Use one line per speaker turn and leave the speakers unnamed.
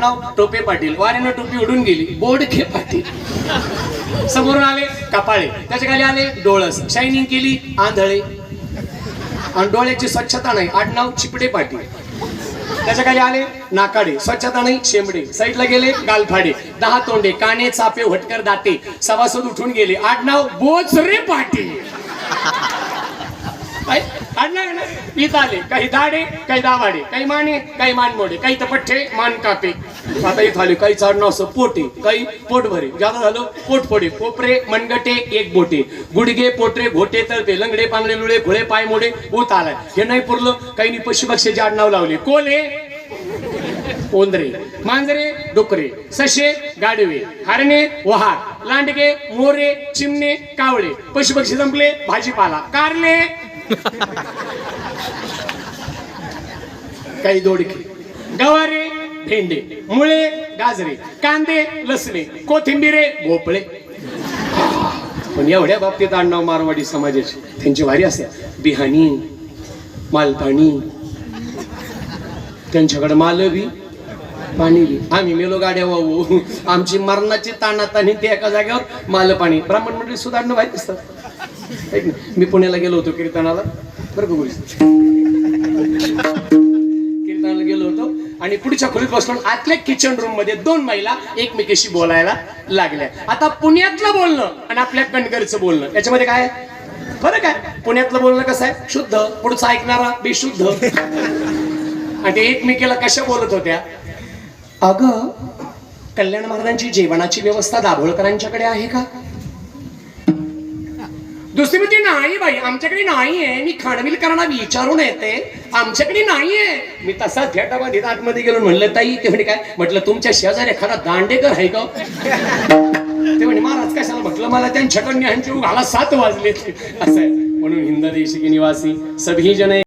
नाव टोपे पाटील. वाऱ्यानं टोपी उडून गेली. बोडखे पाटील. समोरून आले कपाळे. त्याच्याखाली आले डोळस. शायनिंग केली आंधळे. आणि डोळ्याची स्वच्छता नाही. आडनाव चिपडे पाटील. त्याच्याखाली आले नाकाडे. स्वच्छता नाही शेंबडे. साईडला गेले गालफाडे. दहा तोंडे. काने चापे भटकर दाते. सभासद उठून गेले. आडनाव बोचरे पाटील. आडनाव आले. काही दाडे काही दावाडे. काही माने काही मानमोडे. काही तपठ्ठे मान कापे. आता इथं आले काही आडनाव असं पोटे काही पोटभरे. ज्यादा झालं पोटफोडे. कोपरे मनगटे एक बोटे. गुडगे पोटरे घोटे तळपे लंगडे पांगडे लुळे घोळे पाय मोडे ऊत आलाय. हे नाही पुरलं काही पशु जाड नाव लावले. कोले ओंदरे. मांजरे डुकरे. सशे गाडवे. हरणे वहार. लांडगे मोरे चिमणे कावळे. पशुपक्षी जंपले भाजीपाला. कारले. काही दोडके. गवारे. भेंडे मुळे गाजरे कांदे लसणे कोथिंबिरे भोपळे. पण एवढ्या बाबतीत आडनाव मारवाडी समाजाची त्यांची वारी असते बिहानी मालपाणी त्यांच्याकडे माल बी पाणी बी. आम्ही मेलो गाड्या वाहू आमची मरणाची ताणाताणी ते एका जागेवर माल पाणी. ब्राह्मण मंडळी सुधारणं माहीत असतात ऐक मी पुण्याला गेलो होतो कीर्तनाला. बरं का पुढच्या खोलीत बसून आतल्या किचन रूममध्ये दोन महिला एकमेकीशी बोलायला लागल्या. आता पुण्यातलं बोलणं आणि आपल्या कणकरचं बोलणं याच्यामध्ये काय फरक आहे. पुण्यातलं बोलणं कसं आहे? शुद्ध. पुढचं ऐकणारा बेशुद्ध. आणि ते एकमेकीला कशा बोलत होत्या? अगं कल्याण महाराजांची जेवणाची व्यवस्था दाभोळकरांच्याकडे आहे का? दुसरी म्हणजे नाही बाई आमच्याकडे नाहीये. मी खांडविलकरांना विचारून येते. आमच्याकडे नाहीये. मी तसा थिएटरमध्ये आतमध्ये गेलो म्हणलं ताई ते म्हणे काय? म्हटलं तुमच्या शेजारी एखादा दांडेकर आहे का? ते म्हणे महाराज कशाला? म्हटलं मला त्यांच्याकडे न्यायांची मला सात वाजले. असं म्हणून हिंद देशिकी निवासी सभी जन